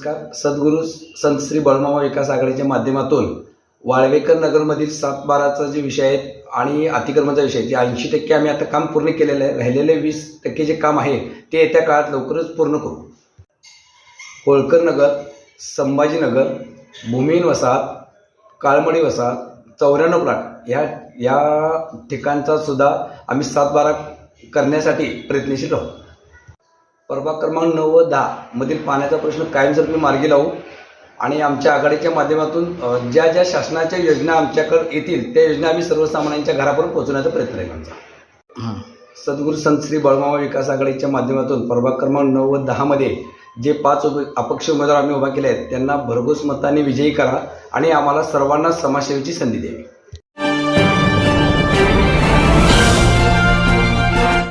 नमस्कार. सद्गुरू संत श्री बळमामा विकास आघाडीच्या माध्यमातून वाळवेकर नगरमधील सात बाराचा जे विषय आहे आणि अतिक्रमणाचा विषय आहे, ते ऐंशी टक्के आम्ही आता काम पूर्ण केलेलं आहे राहिलेले वीस टक्के जे काम आहे ते येत्या काळात लवकरच पूर्ण करू. होळकर नगर संभाजीनगर भूमिहीन वसाहत काळमडी वसाहत चौऱ्याण्णव प्लाट या या ठिकाणचा सुद्धा आम्ही सात बारा करण्यासाठी प्रयत्नशील आहोत. प्रभाग क्रमांक नऊ व दहा मधील पाण्याचा प्रश्न कायमस्वरूपी मार्गी लावू आणि आमच्या आघाडीच्या माध्यमातून ज्या ज्या शासनाच्या योजना आमच्याकडे येतील त्या योजना आम्ही सर्वसामान्यांच्या घरापर्यंत पोहोचवण्याचा प्रयत्न राहील आमचा. सद्गुरू संत श्री बळमावा विकास आघाडीच्या माध्यमातून प्रभाग क्रमांक नऊ व दहामध्ये जे पाच उभे अपक्ष उमेदवार आम्ही उभा केले आहेत त्यांना भरघोस मताने विजयी करा आणि आम्हाला सर्वांना समाजसेवेची संधी द्यावी.